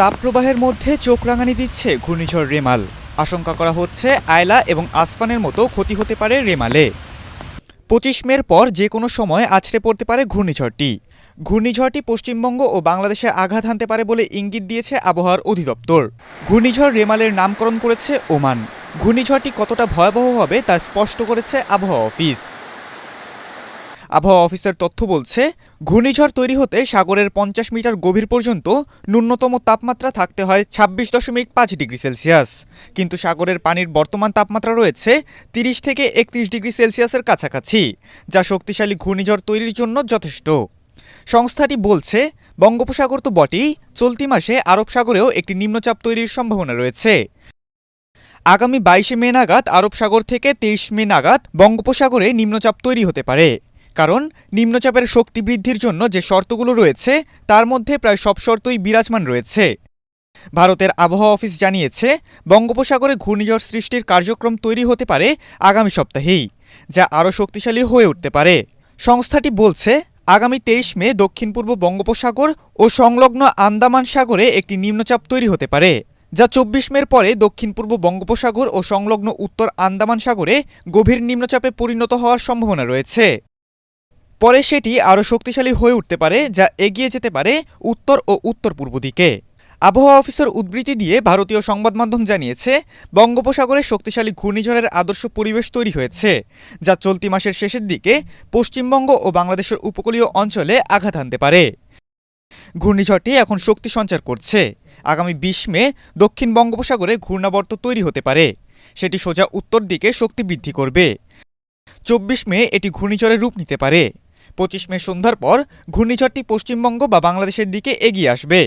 তাপপ্রবাহের মধ্যে চোখ রাঙানি দিচ্ছে ঘূর্ণিঝড় রেমাল। আশঙ্কা করা হচ্ছে আয়লা এবং আসফানের মতো ক্ষতি হতে পারে রেমালে। পঁচিশ মের পর যে কোনো সময় আছড়ে পড়তে পারে ঘূর্ণিঝড়টি। ঘূর্ণিঝড়টি পশ্চিমবঙ্গ ও বাংলাদেশে আঘাত হানতে পারে বলে ইঙ্গিত দিয়েছে আবহাওয়ার অধিদপ্তর। ঘূর্ণিঝড় রেমালের নামকরণ করেছে ওমান। ঘূর্ণিঝড়টি কতটা ভয়াবহ হবে তা স্পষ্ট করেছে আবহাওয়া অফিস। আবহাওয়া অফিসের তথ্য বলছে, ঘূর্ণিঝড় তৈরি হতে সাগরের পঞ্চাশ মিটার গভীর পর্যন্ত ন্যূনতম তাপমাত্রা থাকতে হয় ছাব্বিশ দশমিক পাঁচ ডিগ্রি সেলসিয়াস। কিন্তু সাগরের পানির বর্তমান তাপমাত্রা রয়েছে তিরিশ থেকে একত্রিশ ডিগ্রি সেলসিয়াসের কাছাকাছি, যা শক্তিশালী ঘূর্ণিঝড় তৈরির জন্য যথেষ্ট। সংস্থাটি বলছে, বঙ্গোপসাগর তো বটেই, চলতি মাসে আরব সাগরেও একটি নিম্নচাপ তৈরির সম্ভাবনা রয়েছে। আগামী বাইশে মে নাগাদ আরব সাগর থেকে তেইশ মে নাগাদ বঙ্গোপসাগরে নিম্নচাপ তৈরি হতে পারে। কারণ নিম্নচাপের শক্তি বৃদ্ধির জন্য যে শর্তগুলো রয়েছে, তার মধ্যে প্রায় সব শর্তই বিরাজমান রয়েছে। ভারতের আবহাওয়া অফিস জানিয়েছে, বঙ্গোপসাগরে ঘূর্ণিঝড় সৃষ্টির কার্যক্রম তৈরি হতে পারে আগামী সপ্তাহেই, যা আরও শক্তিশালী হয়ে উঠতে পারে। সংস্থাটি বলছে, আগামী তেইশ মে দক্ষিণ পূর্ব বঙ্গোপসাগর ও সংলগ্ন আন্দামান সাগরে একটি নিম্নচাপ তৈরি হতে পারে, যা চব্বিশ মের পরে দক্ষিণ পূর্ব বঙ্গোপসাগর ও সংলগ্ন উত্তর আন্দামান সাগরে গভীর নিম্নচাপে পরিণত হওয়ার সম্ভাবনা রয়েছে। পরে সেটি আরও শক্তিশালী হয়ে উঠতে পারে, যা এগিয়ে যেতে পারে উত্তর ও উত্তর পূর্ব দিকে। আবহাওয়া অফিসের উদ্ধৃতি দিয়ে ভারতীয় সংবাদ মাধ্যম জানিয়েছে, বঙ্গোপসাগরে শক্তিশালী ঘূর্ণিঝড়ের আদর্শ পরিবেশ তৈরি হয়েছে, যা চলতি মাসের শেষের দিকে পশ্চিমবঙ্গ ও বাংলাদেশের উপকূলীয় অঞ্চলে আঘাত হানতে পারে। ঘূর্ণিঝড়টি এখন শক্তি সঞ্চার করছে। আগামী বিশ মে দক্ষিণ বঙ্গোপসাগরে ঘূর্ণাবর্ত তৈরি হতে পারে। সেটি সোজা উত্তর দিকে শক্তি বৃদ্ধি করবে। চব্বিশ মে এটি ঘূর্ণিঝড়ের রূপ নিতে পারে। পঁচিশ মে সন্ধ্যার পর ঘূর্ণিঝড়টি পশ্চিমবঙ্গ বা বাংলাদেশের দিকে এগিয়ে আসবে।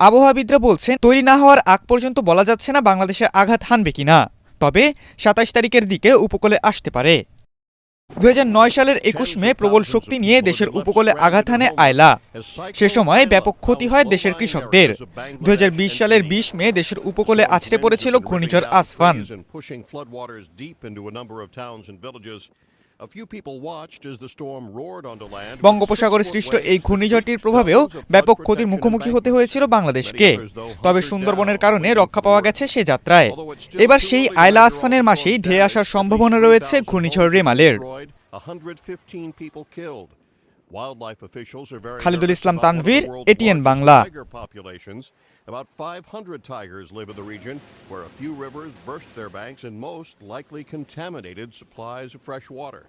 আবহাওয়াবিদরা বলছেন, তৈরি না হওয়ার আগ পর্যন্ত বলা যাচ্ছে না বাংলাদেশে আঘাত হানবে কিনা, তবে সাতাশ তারিখের দিকে উপকূলে আসতে পারে। দু হাজার নয় সালের একুশ মে প্রবল শক্তি নিয়ে দেশের উপকূলে আঘাত হানে আয়লা। সে সময় ব্যাপক ক্ষতি হয় দেশের কৃষকদের। দু হাজার বিশ সালের বিশ মে দেশের উপকূলে আছড়ে পড়েছিল ঘূর্ণিঝড় আসফান। বঙ্গোপসাগরে সৃষ্ট এই ঘূর্ণিঝড়টির প্রভাবেও ব্যাপক ক্ষতির মুখোমুখি হতে হয়েছিল বাংলাদেশকে। তবে সুন্দরবনের কারণে রক্ষা পাওয়া গেছে সে যাত্রায়। এবার সেই আয়লা আসফানের মাসেই ধেয়ে আসার সম্ভাবনা রয়েছে ঘূর্ণিঝড় রেমালের। Khalidul Islam Tanvir ATN Bangla About 500 tigers live in the region where a few rivers burst their banks and most likely contaminated supplies of fresh water.